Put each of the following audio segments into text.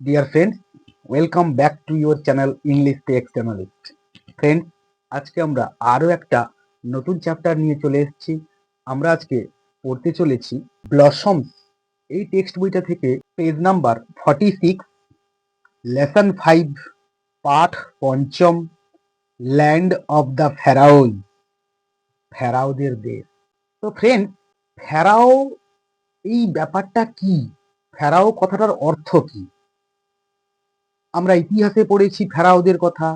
Dear friends welcome back to your channel English text analyst friends আজকে আমরা আরও একটা নতুন চ্যাপ্টার নিয়ে চলে এসেছি। আমরা আজকে পড়তে চলেছি ব্লসমস এই টেক্সট বইটা থেকে page number forty six lesson five পাঠ পঞ্চম ল্যান্ড অফ দ্য ফেরাউজ ফেরাউদের দেশ। তো ফ্রেন্ড ফেরাও এই ব্যাপারটা কি? ফেরাও কথাটার অর্থ কি? আমরা ইতিহাসে পড়েছি ফেরাওদের কথা,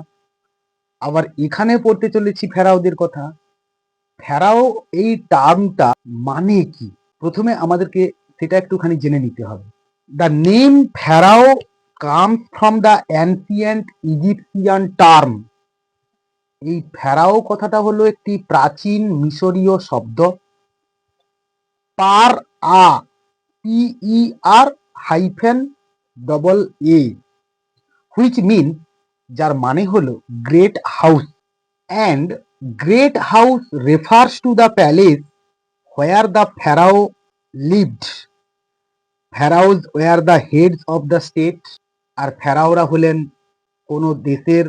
আবার এখানে পড়তে চলেছি ফেরাওদের কথা। ফেরাও এই টার্মটা মানে কি? প্রথমে আমাদেরকে সেটা একটুখানি জেনে নিতে হবে। The name Pharaoh comes from the ancient Egyptian term এই ফেরাও কথাটা হলো একটি প্রাচীন মিশরীয় শব্দ। Per A E R hyphen double A. Which mean যার মানে হলো great house and great house refers to the palace where the Pharaoh lived Pharaohs were the heads of the state আর ফেরাওরা হলেন কোনো দেশের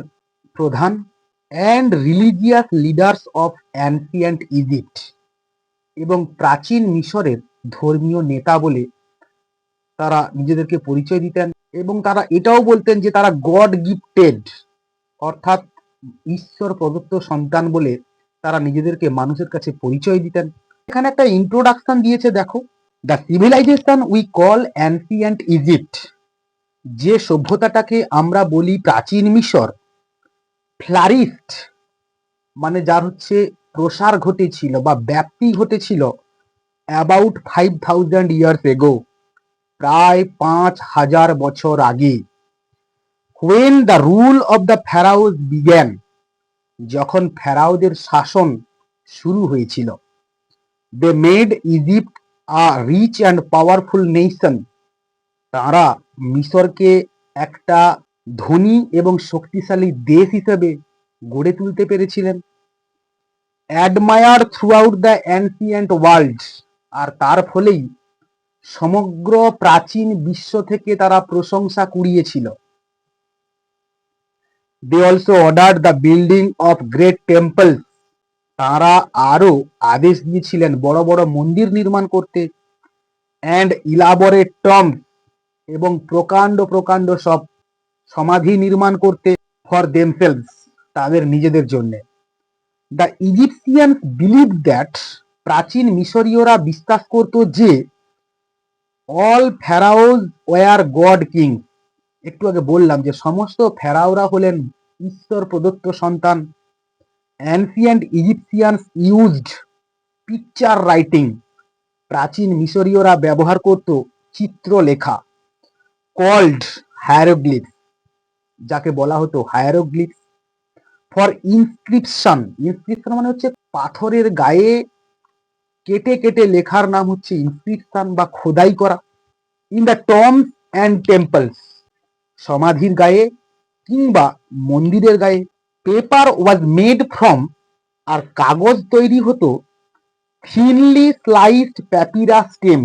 প্রধান and religious leaders of ancient Egypt এবং প্রাচীন মিশরের ধর্মীয় নেতা বলে তারা নিজেদেরকে পরিচয় দিতেন এবং তারা এটাও বলতেন যে তারা গড গিফটেড অর্থাৎ ঈশ্বর প্রদত্ত সন্তান বলে তারা নিজেদেরকে মানুষের কাছে পরিচয় দিতেন। এখানে একটা ইন্ট্রোডাকশন দিয়েছে, দেখো। The civilisation we call ancient Egypt যে সভ্যতাটাকে আমরা বলি প্রাচীন মিশর ফ্লারিস্ট মানে যার হচ্ছে প্রসার ঘটেছিল বা ব্যাপ্তি ঘটেছিল অ্যাবাউট ফাইভ থাউজেন্ড ইয়ার্স এগো প্রায় পাঁচ হাজার বছর আগে when the rule of the Pharaohs began যখন ফেরাউদের শাসন শুরু হয়েছিল they made Egypt a rich and powerful nation তারা মিশরকে একটা ধনী এবং শক্তিশালী দেশ হিসেবে গড়ে তুলতে পেরেছিলেন admire throughout the ancient world আর তার ফলেই সমগ্র প্রাচীন বিশ্ব থেকে তারা প্রশংসা কুড়িয়েছিল। They also order the building of great temple তারা আরও আদেশ দিয়েছিলেন বড় বড় মন্দির নির্মাণ করতে। অ্যান্ড ইলাবরেট টম এবং প্রকাণ্ড প্রকাণ্ড সব সমাধি নির্মাণ করতে ফর দেমসেলস তাদের নিজেদের জন্য। দ্য ইজিপসিয়ানস বিলিভ দ্যাট প্রাচীন মিশরীয়রা বিশ্বাস করত যে all pharaohs were god king একটু আগে বললাম যে সমস্ত ফেরাওরা হলেন ঈশ্বর প্রদত্ত সন্তান। Ancient Egyptians used picture writing প্রাচীন মিশরীয়রা ব্যবহার করত চিত্রলেখা। কল্ড হায়ারোগ্লিপস যাকে বলা হতো হায়ারোগ্লিপস ফর ইনস্ক্রিপশন ইনস্ক্রিপশন মানে হচ্ছে পাথরের গায়ে কেটে কেটে লেখার নাম হচ্ছে ইনস্ক্রিপশন বা খোদাই করা। In the tombs and temples সমাধির গায়ে কিংবা মন্দিরের গায়ে পেপার ওয়াজ মেড ফ্রম আর কাগজ তৈরি হতো থিনলি স্লাইসড প্যাপিরাস স্টেম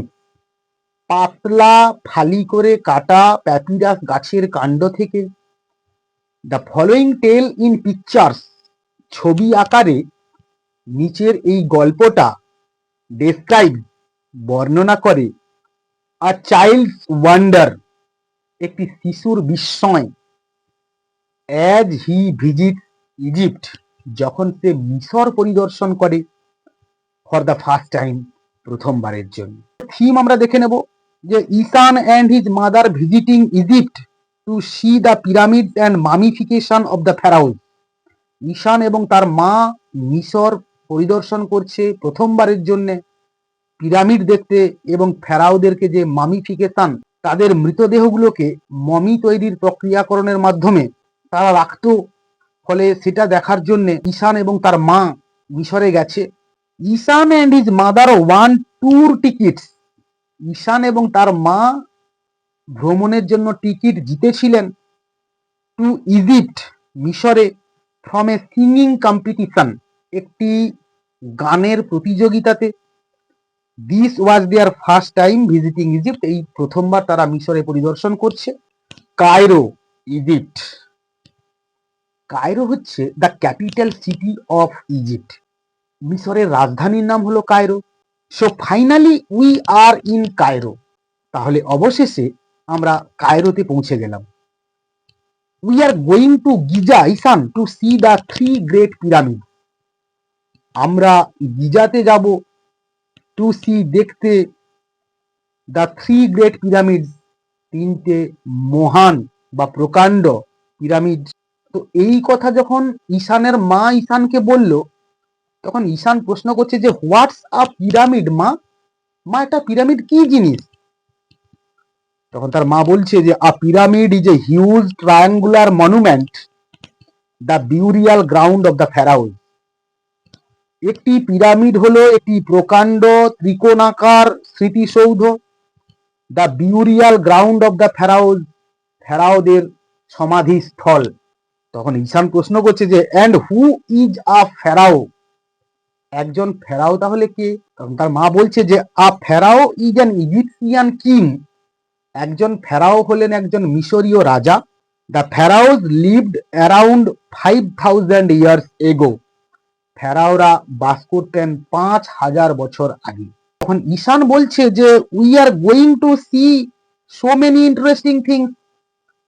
পাতলা ফালি করে কাটা প্যাপিরাস গাছের কাণ্ড থেকে। The following tale in pictures ছবি আকারে নিচের এই গল্পটা ডেসক্রাইব বর্ণনা করে আ চাইল্ডস ওয়ান্ডার একটি শিশুর বিস্ময়। অ্যাজ হি ভিজিট ইজিপ্ট যখন সে মিশর পরিদর্শন করে ফর দ্য ফার্স্ট টাইম প্রথমবারের জন্য। থিম আমরা দেখে নেব যে Ishaan and his mother visiting Egypt to see the pyramid and mummification of the pharaohs Ishaan এবং তার মা মিশর পরিদর্শন করছে প্রথমবারের জন্যে। পিরামিড দেখতে এবং ফেরাওদেরকে যে মামিফিকেশন তাদের মৃতদেহগুলোকে মমি তৈরির প্রক্রিয়াকরণের মাধ্যমে তারা রাখতো। ফলে সেটা দেখার জন্য ঈশান এবং তার মা মিশরে গেছে। Ishan and his mother won tour tickets Ishan এবং তার মা ভ্রমণের জন্য টিকিট জিতেছিলেন টু ইজিপ্ট মিশরে ফ্রম এ সিঙ্গিং কম্পিটিশন একটি গানের প্রতিযোগিতাতে this was their first time visiting Egypt এই প্রথমবার তারা মিশরে পরিদর্শন করছে। কায়রো ইজিপ্ট কায়রো হচ্ছে the capital city of Egypt মিশরের রাজধানীর নাম হলো Cairo so finally we are in Cairo তাহলে অবশেষে আমরা কায়রোতে পৌঁছে গেলাম। We are going to Giza Ishan to see the three great pyramid আমরা গিজাতে যাব। টু সি দেখতে দ্য থ্রি গ্রেট পিরামিড, তিনটে মহান বা প্রকাণ্ড পিরামিড। তো এই কথা যখন ঈশানের মা ঈশানকে বলল, তখন ঈশান প্রশ্ন করছে যে হোয়াটস আ পিরামিড মা? মা, একটা পিরামিড কি জিনিস? তখন তার মা বলছে যে a pyramid is a huge triangular monument the burial ground of the pharaohs একটি পিরামিড হলো একটি প্রকাণ্ড ত্রিকোণাকার স্মৃতিসৌধ the burial ground of the pharaoh ফেরাওদের সমাধিস্থল। তখন ঈশান প্রশ্ন করছে যে অ্যান্ড হু ইজ আ ফেরাও একজন ফেরাও তাহলে কে? কারণ তার মা বলছে যে a pharaoh is an Egyptian king একজন ফেরাও হলেন একজন মিশরীয় রাজা। The pharaohs lived around five thousand years ago ফেরাওরা বাস করতেন পাঁচ হাজার বছর আগে। তখন ঈশান বলছে যে we are going to see so many interesting things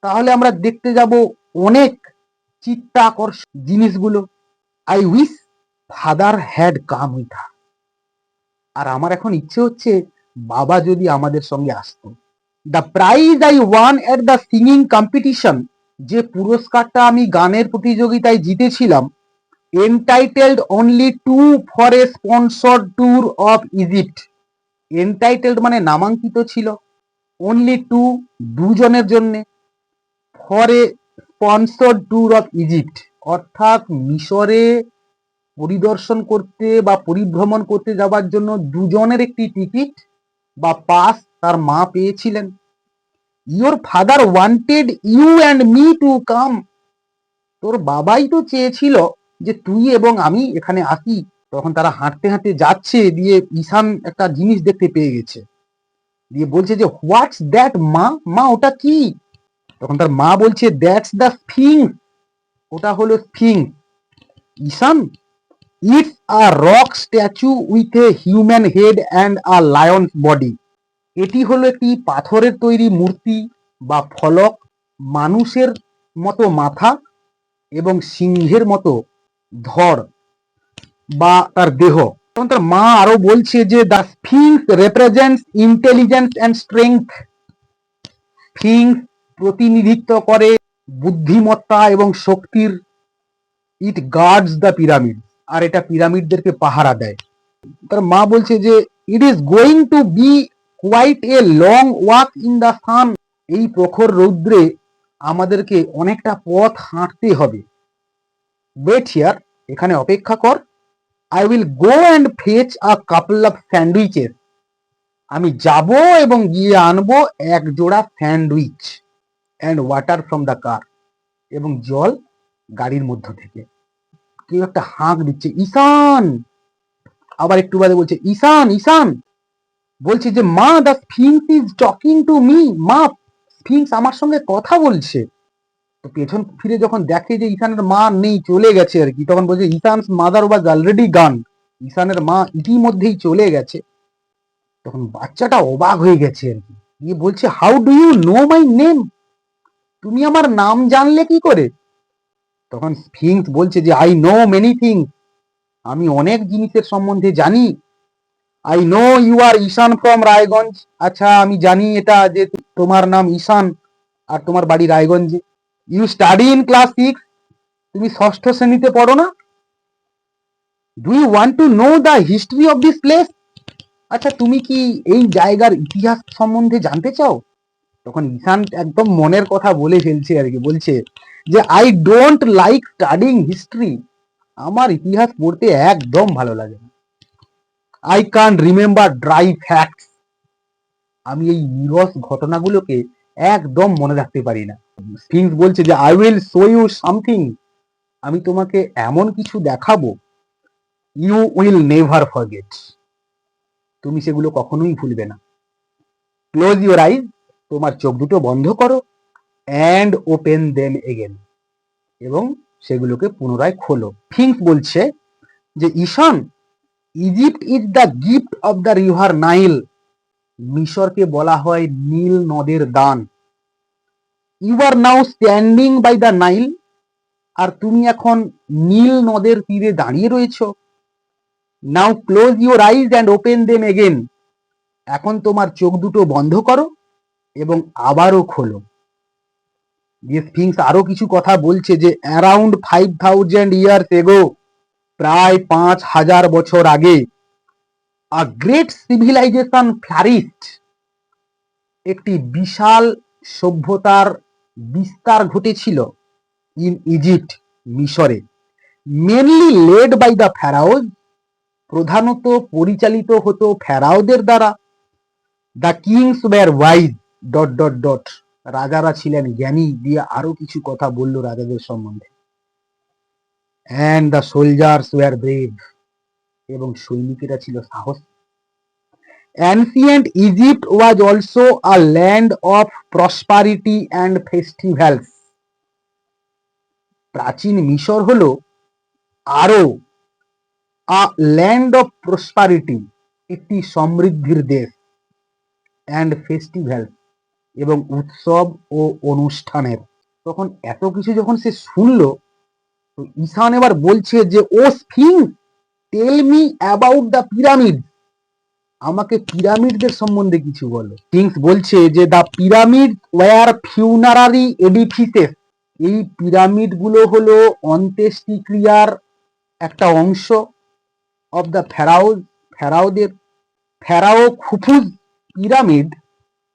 তাহলে আমরা দেখতে যাব অনেক চিত্তাকর্ষক জিনিসগুলো। I wish father had come with আর আমার এখন ইচ্ছে হচ্ছে বাবা যদি আমাদের সঙ্গে আসতো। The prize I won at the singing competition যে পুরস্কারটা আমি গানের প্রতিযোগিতায় জিতেছিলাম entitled only two for a sponsor tour of Egypt entitled মানে নামাঙ্কিত ছিল। অনলি টু দুজনের জন্যে for a sponsor tour of Egypt অর্থাৎ মিশরে পরিদর্শন করতে বা পরিভ্রমণ করতে যাওয়ার জন্য দুজনের একটি টিকিট বা পাস তার মা পেয়েছিলেন। Your father wanted you and me to come তোর বাবাই তো চেয়েছিল যে তুই এবং আমি এখানে আসি তখন তারা হাঁটতে হাঁটতে যাচ্ছে দিয়ে ঈশান একটা জিনিস দেখতে পেয়ে গেছে। দিয়ে বলছে যে হোয়াটস দ্যাট মা? মা, ওটা কি? তখন তার মা বলছে দ্যাটস দ্য স্ফিং ওটা হলো sphinx Ishaan it's a rock statue with a human head and a lion body এটি হলো একটি পাথরের তৈরি মূর্তি বা ফলক, মানুষের মতো মাথা এবং সিংহের মতো। ধর বা তার দেহ। তখন তার মা আরও বলছে যে the sphinx represent intelligence and strength sphinx প্রতিনিধিত্ব করে বুদ্ধিমত্তা এবং শক্তির। ইট গার্ডস দ্য পিরামিড আর এটা পিরামিডদেরকে পাহারা দেয়। তার মা বলছে যে it is going to be quite a long walk in the sun এই প্রখর রৌদ্রে আমাদেরকে অনেকটা পথ হাঁটতে হবে। ওয়েট হিয়ার এখানে অপেক্ষা কর। I will go and fetch a couple of sandwiches আমি যাব এবং গিয়ে আনব এক জোড়া sandwich and water from the car এবং জল গাড়ির মধ্য থেকে। কেউ একটা হাঁক দিচ্ছে, ঈশান! আবার একটু বাদে বলছে, ঈশান ঈশান! বলছে যে, মা the sphinx is talking to me মা স্ফিংস আমার সঙ্গে কথা বলছে। তো পেছন ফিরে যখন দেখে যে ঈশানের মা নেই, চলে গেছে আর কি, তখন বলছে, ঈশানস মাদার ওয়াজ অলরেডি গান ঈশানের মা ইতিমধ্যেই চলে গেছে। তখন বাচ্চাটা অবাক হয়ে গেছে আর কি। দিয়ে বলছে how do you know my name তুমি আমার নাম জানলে কি করে? তখন স্ফিংস বলছে যে আই নো মেনি থিংস আমি অনেক জিনিসের সম্বন্ধে জানি। I know you are Ishaan from Raiganj. আচ্ছা আমি জানি এটা যে তোমার নাম ঈশান আর তোমার বাড়ি রায়গঞ্জে। You study in class six তুমি ষষ্ঠ শ্রেণীতে পড়ো না? Do you want to know the history of this place আচ্ছা তুমি কি এই জায়গার ইতিহাস সম্বন্ধে জানতে চাও? তখন ঈশান একদম মনের কথা বলে ফেলছে আর কি, বলছে যে I don't like studying history আমার ইতিহাস পড়তে একদম ভালো লাগে না। আই কান রিমেম্বার ড্রাই ফ্যাক্টস আমি এই নিরস ঘটনাগুলোকে একদম মনে রাখতে পারি না। স্পিংস বলছে যে I will show you something আমি তোমাকে এমন কিছু দেখাবো। ইউ উইল নেভার ফরগেট তুমি সেগুলো কখনোই ভুলবে না। ক্লোজ ইউর আইজ তোমার চোখ দুটো বন্ধ করো অ্যান্ড ওপেন দেম এগেন এবং সেগুলোকে পুনরায় খোলো। থিংস বলছে যে, Ishaan Egypt is the gift of the river Nile মিশরকে বলা হয় নীল নদের দান। You are now standing by the Nile আর তুমি এখন নীল নদের তীরে দাঁড়িয়ে রয়েছো। Now close your eyes and open them again এখন তোমার চোখ দুটো বন্ধ করো এবং আবারও খোলো। স্ফিংস আরও কিছু কথা বলছে যে অ্যারাউন্ড ফাইভ থাউজেন্ড ইয়ার্স এগো প্রায় পাঁচ হাজার বছর আগে আ গ্রেট সিভিলাইজেশন ফ্লারিস্ট একটি বিশাল সভ্যতার বিস্তার ঘটেছিল ইন ইজিপ্ট মিশরে। Mainly led by the pharaohs প্রধানত পরিচালিত হতো ফ্যারাওদের দ্বারা। The kings were wise dot dot dot রাজারা ছিলেন জ্ঞানী, দিয়ে আরও কিছু কথা বলল রাজাদের সম্বন্ধে। And the soldiers were brave এবং সৈনিকেরা ছিল সাহস। Ancient Egypt was also a land of prosperity and festivals প্রাচীন মিশর হলো আরও আ ল্যান্ড অফ প্রসপারিটি একটি সমৃদ্ধির দেশ অ্যান্ড ফেস্টিভ্যাল এবং উৎসব ও অনুষ্ঠানের। তখন এত কিছু যখন সে শুনলো, তো ঈশান এবার বলছে যে, ও Sphinx tell me about the pyramid আমাকে পিরামিডদের সম্বন্ধে কিছু বলো। কিংস বলছে যে the pyramid were funerary edifices এই পিরামিডগুলো হলো অন্ত্যেষ্টিক্রিয়ার একটা অংশ of the pharaoh ফেরাওদের pharaoh Khufu's pyramid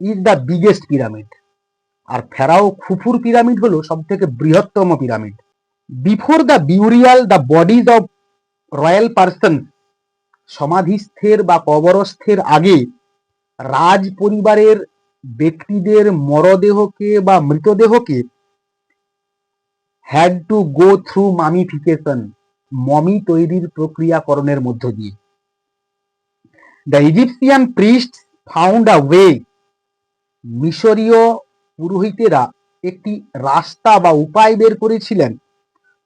is the biggest pyramid R pharaoh খুফুর পিরামিড হলো সব থেকে বৃহত্তম pyramid before the burial the bodies of royal person, সমাধিস্থের বা কবরস্থের আগে রাজ পরিবারের ব্যক্তিদের মরদেহকে বা মৃতদেহকে had to go through mummification mummy তৈরির প্রক্রিয়াকরণের মধ্য দিয়ে। The Egyptian priest found a way মিশরীয় পুরোহিতেরা একটি রাস্তা বা উপায় বের করেছিলেন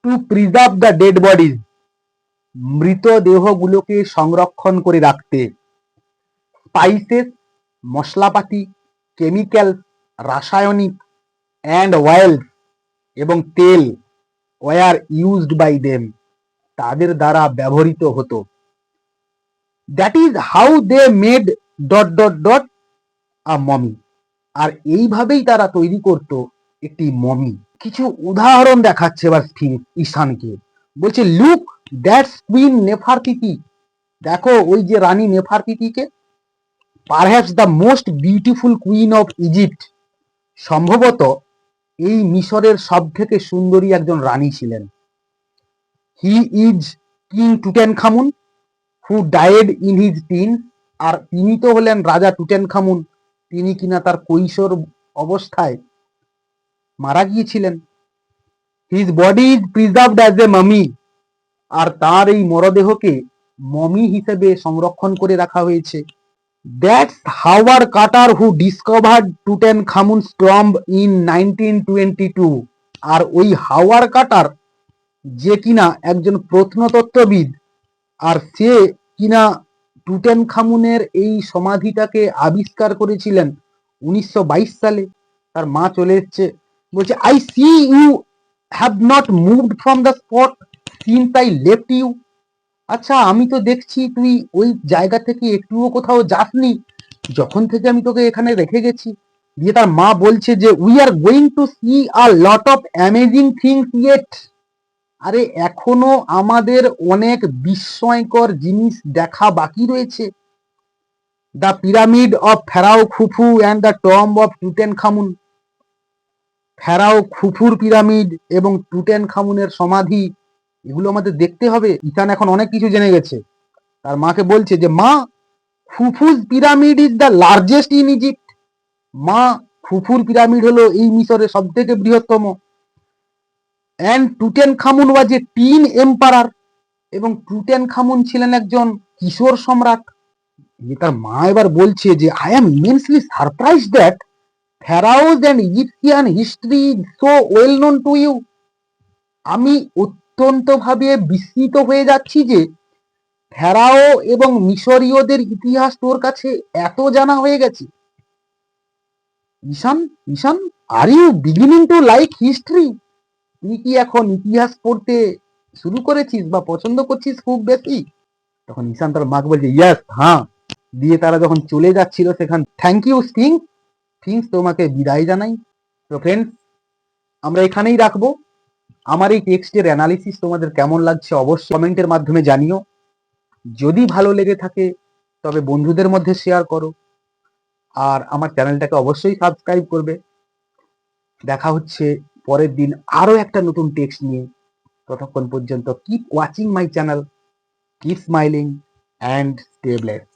to preserve the dead bodies মৃতদেহগুলোকে সংরক্ষণ করে রাখতে স্পাইসেস, মশলাপাতি, কেমিক্যাল, রাসায়নিক অ্যান্ড অয়েলস এবং তেল ওয়ার ইউজড বাই দেম তাদের দ্বারা ব্যবহৃত হতো। That is how they made dot dot dot a mummy. আর এইভাবেই তারা তৈরি করত একটি মমি। কিছু উদাহরণ দেখাচ্ছে এবার ঈশানকে। বলছে, লুক দ্যাটস কুইন নেফারতিতি দেখো, ওই যে রানী নেফারতিতিকে perhaps the most beautiful queen of Egypt সম্ভবত এই মিশরের সব থেকে সুন্দরী একজন রানী ছিলেন। He is king Tutankhamun who died in his teen আর তিনি তো হলেন রাজা টুটেন খামুন তিনি কিনা তার কৈশোর অবস্থায় মারা গিয়েছিলেন। His body is preserved as a mummy আর তার এই মরদেহকে মমি হিসেবে সংরক্ষণ করে রাখা হয়েছে। That's Howard Carter who discovered Tutankhamun's tomb in nineteen twenty two আর ওই হাওয়ার কাটার যে কিনা একজন প্রত্নতত্ত্ববিদ, আর সে কিনা টুটেন খামুনের এই সমাধিটাকে আবিষ্কার করেছিলেন উনিশশো বাইশ সালে। তার মা চলে এসছে। বলছে I see you have not moved from the spot I left you আচ্ছা আমি তো দেখছি তুই ওই জায়গা থেকে একটুও কোথাও যাসনি। যখন থেকে আমি তোকে এখানে রেখে গেছি, দিয়ে তার মা বলছে যে we are going to see a lot of amazing things yet আরে, এখনও আমাদের অনেক বিস্ময়কর জিনিস দেখা বাকি রয়েছে। The pyramid of pharaoh Khufu and the tomb of Tutankhamun pharaoh খুফুর pyramid এবং টুটেন খামুনের সমাধি। এগুলো আমাদের দেখতে হবে। ইসান এখন অনেক কিছু জেনে গেছে। তার মাকে বলছে যে, মা Khufu's pyramid is the largest in Egypt মা খুফুর পিরামিড হলো এই মিশরের সব থেকে বৃহত্তম। And Tutankhamun was a teen emperor এবং টুটেন খামুন ছিলেন একজন কিশোর সম্রাট। তার মা এবার বলছে যে I am immensely surprise that pharaohs and Egyptian history so well known to you আমি অত্যন্তভাবে বিস্মিত হয়ে যাচ্ছি যে ফেরাও এবং মিশরীয়দের ইতিহাস তোর কাছে এত জানা হয়ে গেছে। Ishaan Ishaan are you beginning to like history তুই কি এখন ইতিহাস পড়তে শুরু করেছিস বা পছন্দ করছিস খুব বেশি? তখন ঈশান তার মাকে বলছে ইয়াস হ্যাঁ। দিয়ে তারা যখন চলে যাচ্ছিল সেখান থ্যাংক ইউ স্টিংস থিংস তোমাকে বিদায় জানাই। তো ফ্রেন্ডস আমরা এখানেই রাখব। আমার এই টেক্সটের অ্যানালিসিস তোমাদের কেমন লাগছে অবশ্যই কমেন্টের মাধ্যমে জানিও। যদি ভালো লেগে থাকে, তবে বন্ধুদের মধ্যে শেয়ার করো। আর আমার চ্যানেলটাকে অবশ্যই সাবস্ক্রাইব করবে। দেখা হচ্ছে পরের দিন আরও একটা নতুন টেক্সট নিয়ে। ততক্ষণ পর্যন্ত keep watching my channel keep smiling and stay blessed